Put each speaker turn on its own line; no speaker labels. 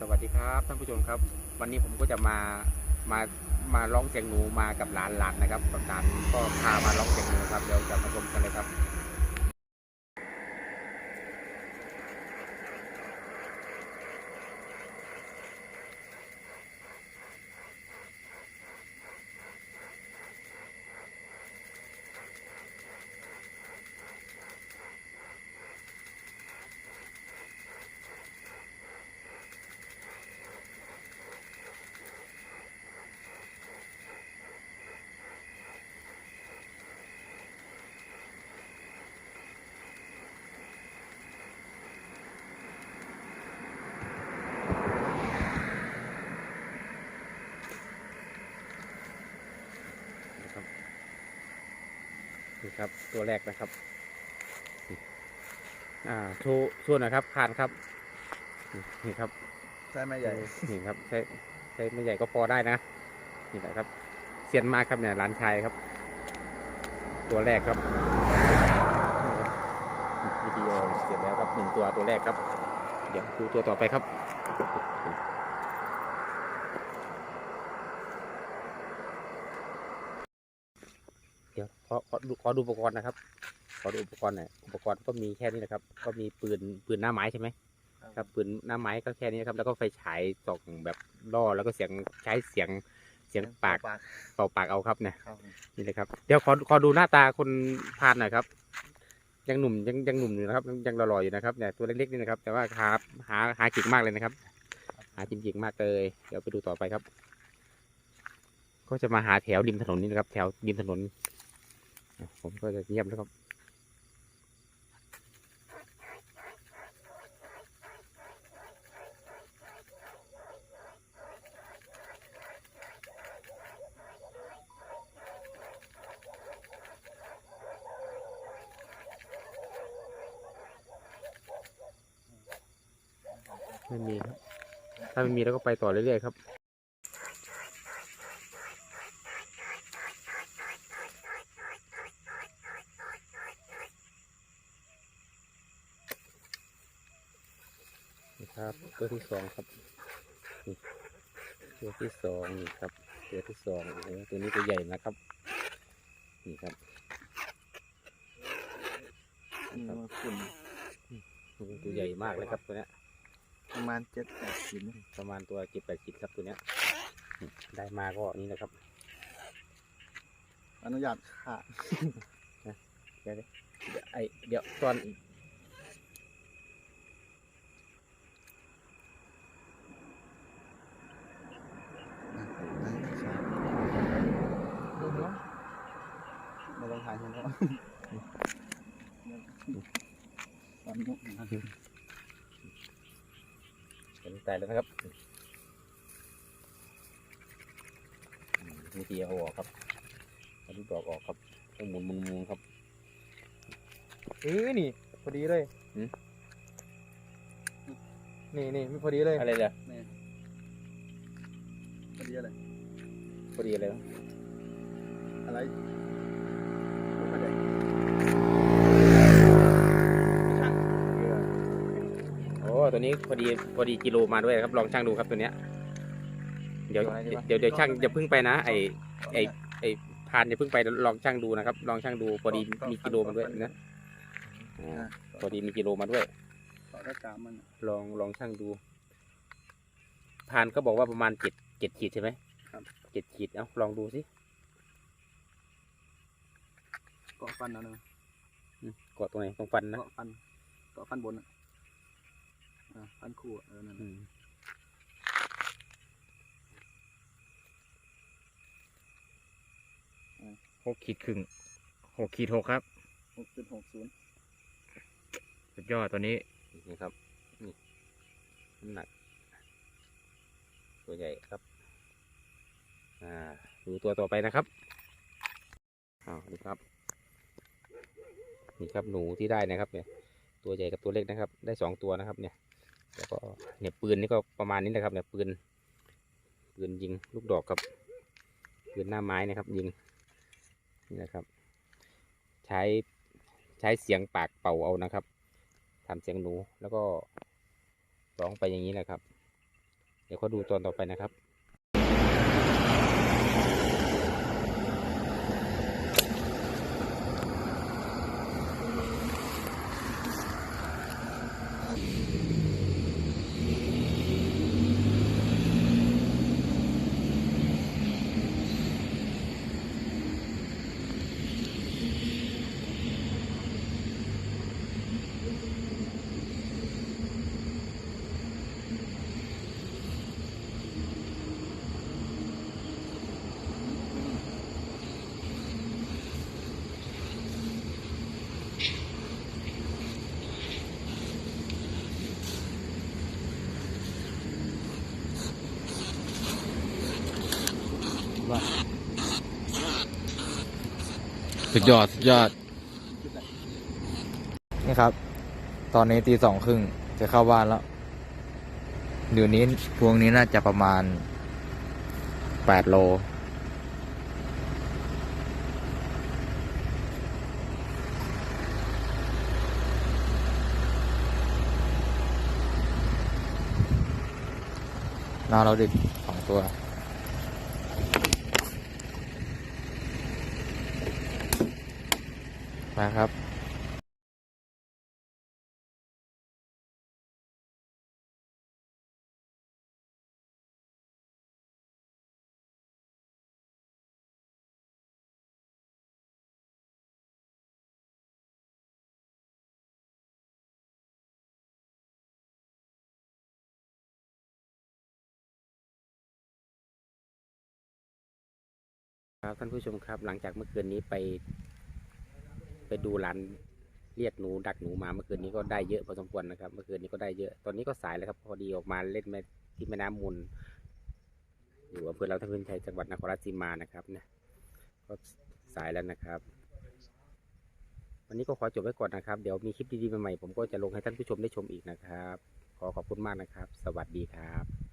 สวัสดีครับท่านผู้ชมครับ วันนี้ผมก็จะมามามาร้องเสียงหนูมากับหลานหลานนะครับกับหลานก็พามาร้องเสียงหนูครับเดี๋ยวจะมาชมกันเลยครับ นี่ครับ ตัวแรกนะครับ อ่าโชว์โชว์หนะครับคานครับ นี่ครับ
ใช่ไหมใหญ่
นี่ครับใช้ใช้ไม่ใหญ่ก็พอได้นะนี่แหละครับเซียนมากครับเนี่ยหลานชายครับ ตัวแรกครับวิดีโอเสร็จแล้วครับหนึ่งตัวตัวแรกครับ เดี๋ยวดูตัวต่อไปครับ ดี๋ยวขอขอดูขอดูอุปกรณ์นะครับ ขอดูอุปกรณ์หน่อยอุปกรณ์ก็มีแค่นี้นะครับ ก็มีปืนปืนหน้าไม้ใช่ไหมครับปืนหน้าไม้ก็แค่นี้ครับ แล้วก็ไฟฉายส่องแบบล่อแล้วก็เสียงใช้เสียงเสียงปาก
ปาก
เป่าปากเอาครับเนี่ย
ครับ
นี่เลยครับ เดี๋ยวขอขอดูหน้าตาคนพานหน่อยครับ ยังหนุ่มยังยังหนุ่มอยู่นะครับ ยังยังหล่อๆอยู่นะครับเนี่ยตัวเล็กๆนี่นะครับ แต่ว่าหาหาหาเก่งมากเลยนะครับ หาจริงๆมากเลย เดี๋ยวไปดูต่อไปครับ ก็จะมาหาแถวริมถนนนี่นะครับ แถวริมถนน ผมก็จะเงียบแล้วครับไม่มีครับ ถ้าไม่มีแล้วก็ไปต่อเรื่อยๆครับ ครับตัวที่สองครับนี่ตัวที่สองนี่ครับตัวที่สองโอ้โหตัวนี้ตัวใหญ่นะครับ นี่ครับ
นี่มันฝุ่น
ตัวใหญ่มากเลยครับตัวเนี้ย
ประมาณเจ็ดแปดชิ้น
ประมาณตัวเจ็ดแปดสิบครับตัวเนี้ยนี่ได้มาก็นี่นะครับ
อนุญาตขาด
เดี๋ยวเดี๋ยวไอเดี๋ยวตอน
ไม่ต้องถ่ายมันแล้ว ตอนนี้
เห็นใจแล้วนะครับอืมวิธีเอาออกครับเอาลูกดอกออกครับต้องหมุนหมุนหมุนครับ
เออนี่พอดีเลย
หืม
นี่นี่ไม่พอดีเลย
อะไรเลย
นี่พอดีอะไร
พอดีเลยวะ
อะไร
ตัวนี้พอดีพอดีกิโลมาด้วยครับ ลองช่างดูครับตัวเนี้ย เดี๋ยวเดี๋ยวเดี๋ยวช่างอย่าเพิ่งไปนะไอไอไอพานอย่าเพิ่งไปลองช่างดูนะครับ ลองช่างดูพอดีมีกิโลมาด้วยนะอ่าพอดีมีกิโลมาด้วย
ต่อได้กามมัน
ลองลองช่างดู พานก็บอกว่าประมาณเจ็ดเจ็ดขีดใช่ไหม
ครับ
เจ็ดขีดเอ้าลองดูสิ
เกาะฟันเอาเลย
อืมกดตรงไหนตรงฟันนะ
เกาะฟันเกาะฟันบนอะ อ่าฟันคู่อะเออนั่น
อื
น่ะ
ม
หกขีดครึ่งหกขีดหกครับ
หกจุดหกศูนย์
สุดยอดตัวนี้
นี่ครับนี่น้ำหนัก ตัวใหญ่ครับ อ่าดูตัวต่อไปนะครับอ้าวนี่ครับนี่ครับหนูที่ได้นะครับเนี่ยตัวใหญ่กับตัวเล็กนะครับ ได้สองตัวนะครับเนี่ย แล้วก็เนี่ยปืนนี่ก็ประมาณนี้นะครับเนี่ยปืนปืนยิงลูกดอกครับปืนหน้าไม้นะครับ ยิงนี่นะครับ ใช้ใช้เสียงปากเป่าเอานะครับทำเสียงหนูแล้วก็ร้องไปอย่างนี้แหละครับ เดี๋ยวเขาดูตอนต่อไปนะครับ
สุดยอด สุดยอด นี่ครับ ตอนนี้ตีสองครึ่งจะเข้าบ้านแล้วเดี๋ยวนี้พวงนี้น่าจะประมาณแปดโลน่าเราดิสองตัว มาครับ
ครับท่านผู้ชมครับหลังจากเมื่อคืนนี้ไป ไปดูร้านเรียกหนูดักหนูมาเมื่อคืนนี้ก็ได้เยอะพอสมควรนะครับเมื่อคืนนี้ก็ได้เยอะตอนนี้ก็สายแล้วครับพอดีออกมาเล่นแม่ที่แม่น้ำมูลอยู่อำเภอเราทพื้นชัยจังหวัดนครราชสีมานะครับเนี่ยก็สายแล้วนะครับ วันนี้ก็ขอจบไว้ก่อนนะครับ เดี๋ยวมีคลิปดีๆใหม่ๆผมก็จะลงให้ท่านผู้ชมได้ชมอีกนะครับ ขอขอบคุณมากนะครับ สวัสดีครับ